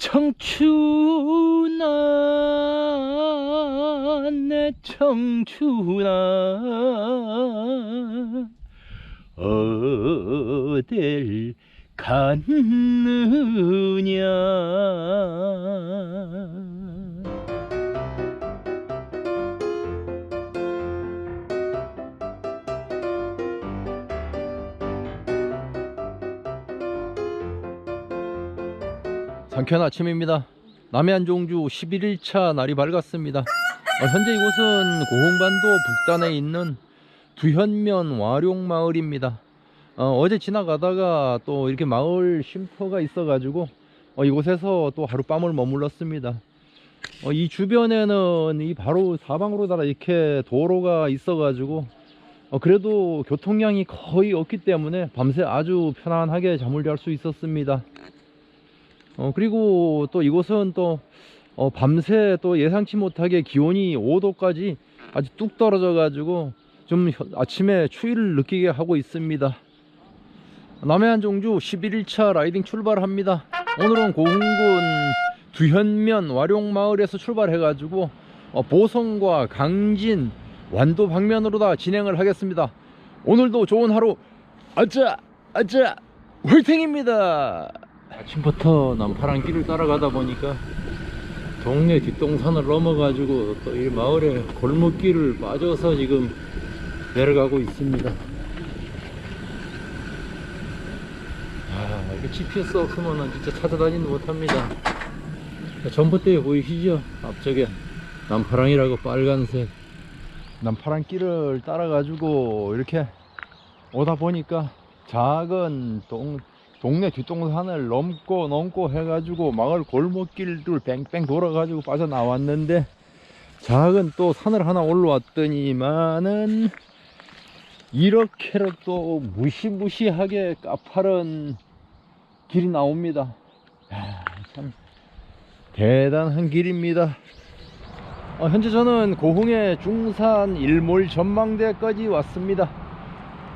청춘아 내 청춘아. 어딜 갔느냐 상쾌한 아침입니다. 남해안 종주 11일차 날이 밝았습니다. 어, 현재 이곳은 고흥반도 북단에 있는 두현면 와룡마을입니다. 어, 제 지나가다가 또 이렇게 마을 쉼터가 있어 가지고 어, 이곳에서 또 하룻밤을 머물렀습니다. 어, 이 주변에는 이 바로 사방으로 다 이렇게 도로가 있어 가지고 어, 그래도 교통량이 거의 없기 때문에 밤새 아주 편안하게 잠을 잘 수 있었습니다. 어, 그리고 또 이곳은 또 어, 밤새 또 예상치 못하게 기온이 5도까지 아주 뚝 떨어져 가지고 좀 혀- 아침에 추위를 느끼게 하고 있습니다. 남해안 종주 11일차 라이딩 출발합니다. 오늘은 고흥군 두현면 와룡마을에서 출발해 가지고 어, 보성과 강진 완도 방면으로 다 진행을 하겠습니다. 오늘도 좋은 하루 아짜 아짜 화이팅입니다. 아침부터 남파란 길을 따라가다 보니까 동네 뒷동산을 넘어가지고 또 이 마을의 골목길을 빠져서 지금 내려가고 있습니다. 아, 이게 GPS 없으면 진짜 찾아다니는 못합니다. 전봇대 보이시죠? 앞쪽에 남파랑이라고 빨간색 남파랑 길을 따라 가지고 이렇게 오다 보니까 작은 동, 동네 뒷동산을 넘고 넘고 해가지고 마을 골목길을 뺑뺑 돌아가지고 빠져나왔는데 작은 또 산을 하나 올라왔더니만은 이렇게로 또 무시무시하게 까파른 길이 나옵니다. 야, 참 대단한 길입니다. 어, 현재 저는 고흥의 중산 일몰 전망대까지 왔습니다.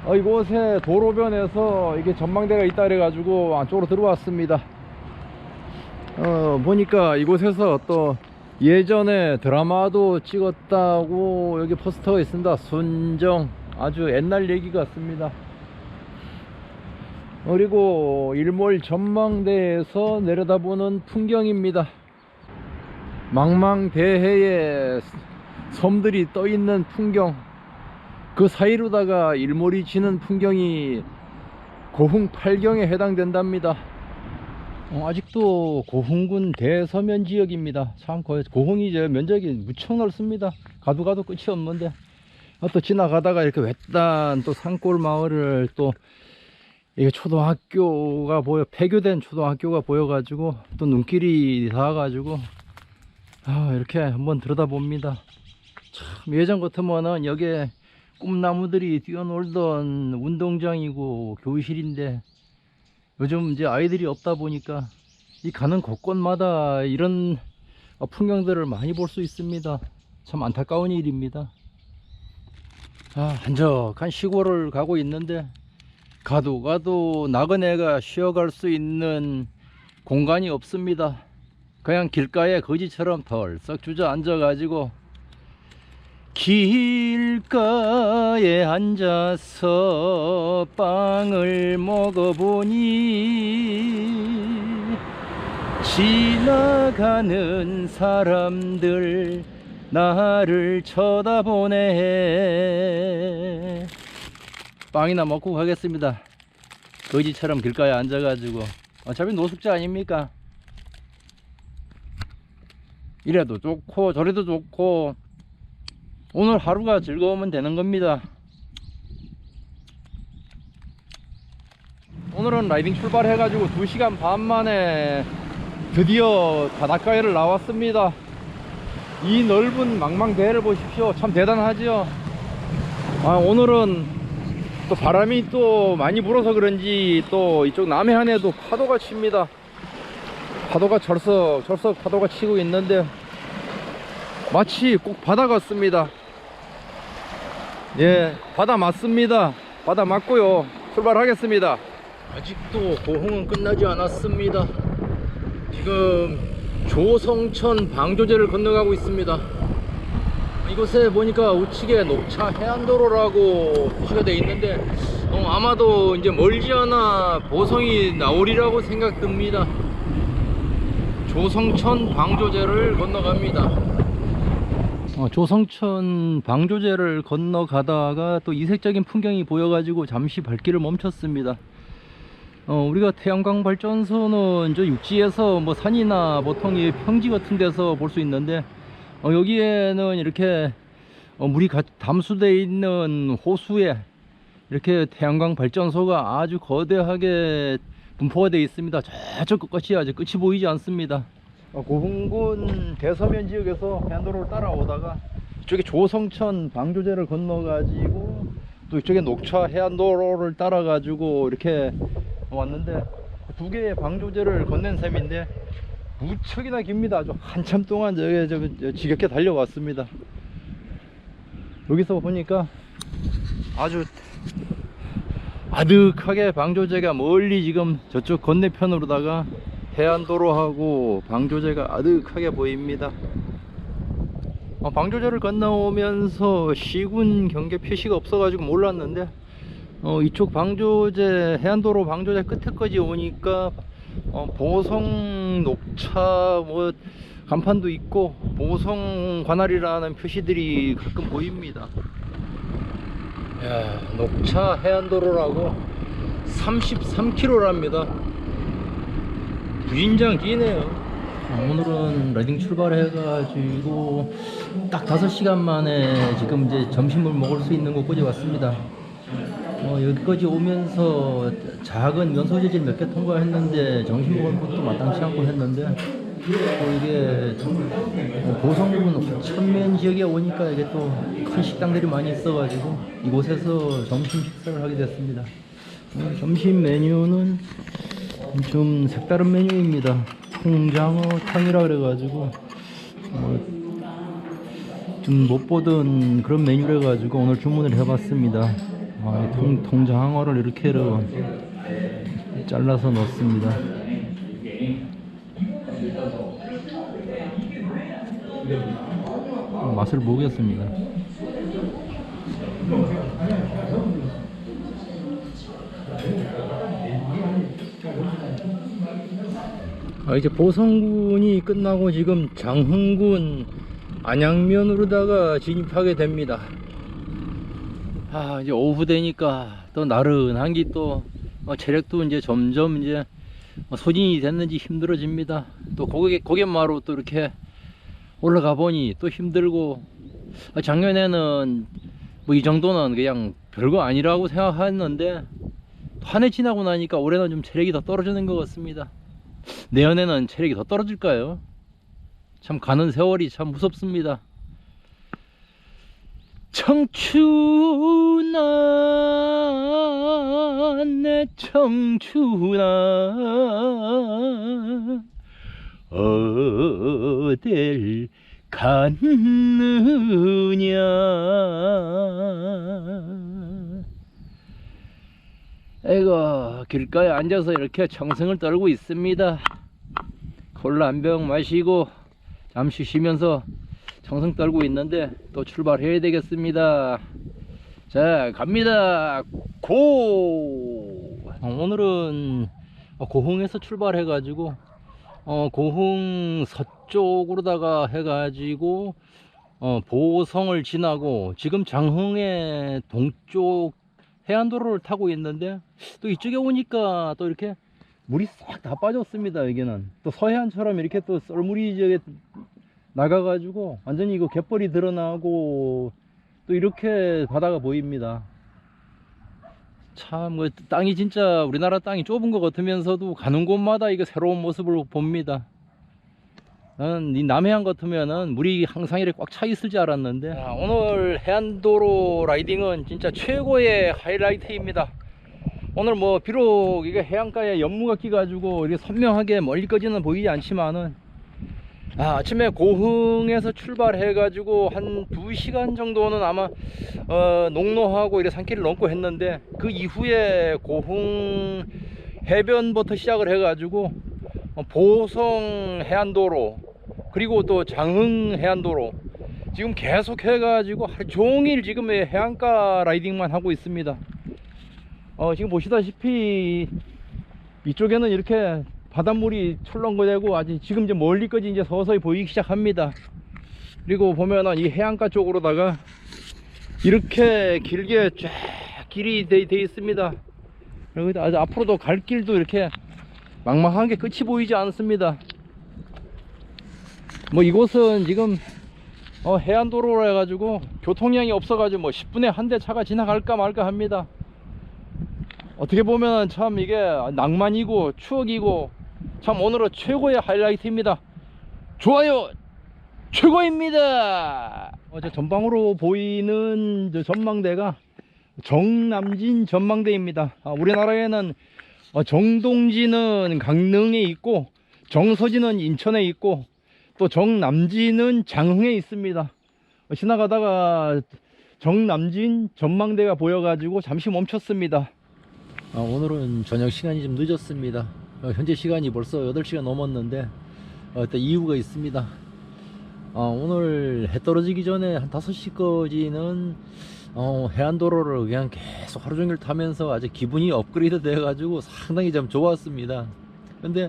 어, 이곳에 도로변에서 이게 전망대가 있다 그래가지고 안쪽으로 들어왔습니다. 어, 보니까 이곳에서 또 예전에 드라마도 찍었다고 여기 포스터가 있습니다. 순정 아주 옛날 얘기 같습니다. 어, 그리고 일몰 전망대에서 내려다보는 풍경입니다. 망망대해에 섬들이 떠 있는 풍경 그 사이로다가 일몰이 지는 풍경이 고흥 팔경에 해당된답니다. 어, 아직도 고흥군 대서면 지역입니다. 참 고- 고흥이 이제 면적이 무척 넓습니다. 가도 가도 끝이 없는데 어, 또 지나가다가 이렇게 외딴 또 산골 마을을 또 이게 초등학교가 보여 폐교된 초등학교가 보여 가지고 또 눈길이 닿아 가지고 아 이렇게 한번 들여다봅니다. 참 예전 같으면은 여기에 꿈나무들이 뛰어놀던 운동장이고 교실인데 요즘 이제 아이들이 없다 보니까 이 가는 곳곳마다 이런 어, 풍경들을 많이 볼 수 있습니다. 참 안타까운 일입니다. 아, 한적한 시골을 가고 있는데 가도 가도 나그네가 쉬어갈 수 있는 공간이 없습니다. 그냥 길가에 거지처럼 덜썩 주저앉아 가지고 길가에 앉아서 빵을 먹어보니 지나가는 사람들 나를 쳐다보네. 빵이나 먹고 가겠습니다. 거지처럼 길가에 앉아가지고. 어차피 노숙자 아닙니까? 이래도 좋고 저래도 좋고 오늘 하루가 즐거우면 되는 겁니다. 오늘은 라이딩 출발해 가지고 2시간 반 만에 드디어 바닷가에를 나왔습니다. 이 넓은 망망대해를 보십시오. 참 대단하지요. 아, 오늘은 또 바람이 또 많이 불어서 그런지 또 이쪽 남해안에도 파도가 칩니다. 파도가 철썩 철썩 파도가 치고 있는데 마치 꼭 바다 같습니다. 예, 바다 맞습니다. 바다 맞고요. 출발하겠습니다. 아직도 고흥은 끝나지 않았습니다. 지금 조성천 방조제를 건너가고 있습니다. 이곳에 보니까 우측에 녹차 해안도로라고 표시가 되어 있는데 어, 아마도 이제 멀지 않아 보성이 나오리라고 생각됩니다. 조성천 방조제를 건너갑니다. 어, 조성천 방조제를 건너가다가 또 이색적인 풍경이 보여가지고 잠시 발길을 멈췄습니다. 어, 우리가 태양광 발전소는 저 육지에서 뭐 산이나 보통 이 평지 같은 데서 볼 수 있는데 어, 여기에는 이렇게 어, 물이 가, 담수되어 있는 호수에 이렇게 태양광 발전소가 아주 거대하게 분포가 되어 있습니다. 저쪽 끝까지 아직 끝이 보이지 않습니다. 어, 고흥군 대서면 지역에서 해안도로를 따라오다가 이쪽에 조성천 방조제를 건너가지고 또 이쪽에 녹차 해안도로를 따라가지고 이렇게 왔는데 두 개의 방조제를 건넨 셈인데 무척이나 깁니다. 아주 한참 동안 저기 저, 저 지겹게 달려왔습니다. 여기서 보니까 아주 아득하게 방조제가 멀리 지금 저쪽 건너편으로다가 해안도로하고 방조제가 아득하게 보입니다. 어, 방조제를 건너오면서 시군 경계 표시가 없어가지고 몰랐는데 어, 이쪽 방조제 해안도로 방조제 끝에까지 오니까 어, 보성 녹차 뭐 간판도 있고 보성 관할이라는 표시들이 가끔 보입니다. 야, 녹차 해안도로라고 33km랍니다. 부인장 끼네요. 오늘은 라이딩 출발해가지고 딱 5시간 만에 지금 이제 점심을 먹을 수 있는 곳까지 왔습니다. 어, 여기까지 오면서 작은 면소재질 몇 개 통과했는데 점심 먹을 것도 마땅치 않고 했는데 또 이게 어, 고성군 화천면 지역에 오니까 이게 또 큰 식당들이 많이 있어가지고 이곳에서 점심 식사를 하게 됐습니다. 오늘 점심 메뉴는 좀 색다른 메뉴입니다. 통장어 탕이라 그래가지고 좀못 보던 그런 메뉴래 가지고 오늘 주문을 해봤습니다. 아, 이 통, 통장어를 이렇게로 잘라서 넣습니다. 맛을 보겠습니다. 아, 이제 보성군이 끝나고 지금 장흥군 안양면으로다가 진입하게 됩니다. 아, 이제 오후 되니까 또 나른한 게또 어, 체력도 이제 점점 이제 어, 소진이 됐는지 힘들어집니다. 또 고개, 고갯마루 또 이렇게 올라가 보니 또 힘들고 아, 작년에는 뭐 이 정도는 그냥 별거 아니라고 생각했는데 한 해 지나고 나니까 올해는 좀 체력이 더 떨어지는 것 같습니다. 내년에는 체력이 더 떨어질까요? 참 가는 세월이 참 무섭습니다. 청춘아 내 청춘아 어딜 갔느냐 에이고 길가에 앉아서 이렇게 청승을 떨고 있습니다. 콜라 한 병 마시고 잠시 쉬면서 청승 떨고 있는데 또 출발해야 되겠습니다. 자 갑니다. 고! 어, 오늘은 고흥에서 출발해 가지고 어, 고흥 서쪽으로다가 해가지고 어, 보성을 지나고 지금 장흥의 동쪽 해안도로를 타고 있는데 또 이쪽에 오니까 또 이렇게 물이 싹 다 빠졌습니다 여기는 또 서해안처럼 이렇게 또 썰물이 저기 나가가지고 완전히 이거 갯벌이 드러나고 또 이렇게 바다가 보입니다 참, 그 땅이 진짜 우리나라 땅이 좁은 것 같으면서도 가는 곳마다 이거 새로운 모습을 봅니다. 나는 이 남해안 같으면은 물이 항상 이렇게 꽉 차 있을 줄 알았는데 자, 오늘 해안도로 라이딩은 진짜 최고의 하이라이트입니다. 오늘 뭐 비록 이게 해안가에 연무가 끼가지고 이렇게 선명하게 멀리까지는 보이지 않지만은 아, 아침에 고흥에서 출발해 가지고 한 2시간 정도는 아마 어, 농로하고 이렇게 산길을 넘고 했는데 그 이후에 고흥 해변부터 시작을 해 가지고 어, 보성 해안도로 그리고 또 장흥 해안도로 지금 계속 해가지고 종일 지금 해안가 라이딩만 하고 있습니다. 어, 지금 보시다시피 이쪽에는 이렇게 바닷물이 출렁거리고 아직 지금 이제 멀리까지 이제 서서히 보이기 시작합니다. 그리고 보면은 이 해안가 쪽으로다가 이렇게 길게 쫙 길이 돼, 돼 있습니다. 그리고 아주 앞으로도 갈 길도 이렇게 막막한 게 끝이 보이지 않습니다. 뭐 이곳은 지금 어, 해안도로라 해가지고 교통량이 없어가지고 뭐 10분에 한 대 차가 지나갈까 말까 합니다. 어떻게 보면 참 이게 낭만이고 추억이고 참 오늘은 최고의 하이라이트입니다. 좋아요 최고입니다. 어제 전방으로 보이는 저 전망대가 정남진 전망대입니다. 아, 우리나라에는 어, 정동진은 강릉에 있고 정서진은 인천에 있고 또 정남진은 장흥에 있습니다. 어, 지나가다가 정남진 전망대가 보여가지고 잠시 멈췄습니다. 아, 오늘은 저녁 시간이 좀 늦었습니다. 어, 현재 시간이 벌써 8시가 넘었는데 어, 일단 이유가 있습니다. 어, 오늘 해 떨어지기 전에 한 5시까지는 어, 해안도로를 그냥 계속 하루 종일 타면서 아주 기분이 업그레이드 돼 가지고 상당히 좀 좋았습니다. 근데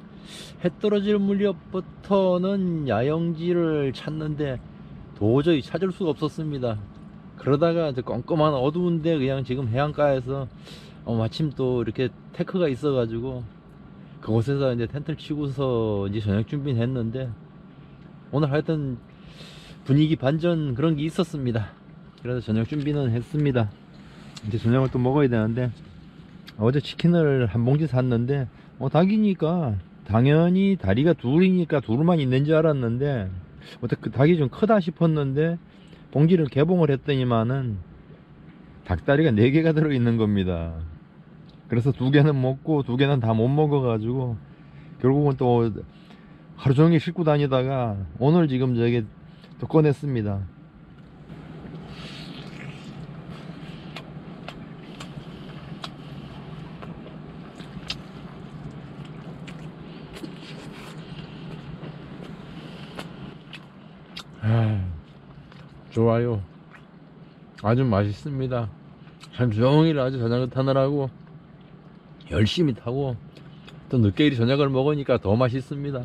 해 떨어질 무렵부터는 야영지를 찾는데 도저히 찾을 수가 없었습니다. 그러다가 이제 껌껌한 어두운데 그냥 지금 해안가에서 어, 마침 또 이렇게 테크가 있어 가지고 그곳에서 이제 텐트를 치고서 이제 저녁 준비는 했는데 오늘 하여튼 분위기 반전 그런 게 있었습니다. 그래서 저녁 준비는 했습니다. 이제 저녁을 또 먹어야 되는데 어제 치킨을 한 봉지 샀는데 어, 닭이니까 당연히 다리가 둘이니까 둘만 있는 줄 알았는데 어떻게 그 닭이 좀 크다 싶었는데 봉지를 개봉을 했더니만은 닭다리가 네 개가 들어 있는 겁니다. 그래서 두 개는 먹고 두 개는 다 못 먹어 가지고 결국은 또 하루 종일 싣고 다니다가 오늘 지금 저게 또 꺼냈습니다. 아, 좋아요. 아주 맛있습니다. 한 종일 아주 저녁을 타느라고 열심히 타고 또 늦게 이 저녁을 먹으니까 더 맛있습니다.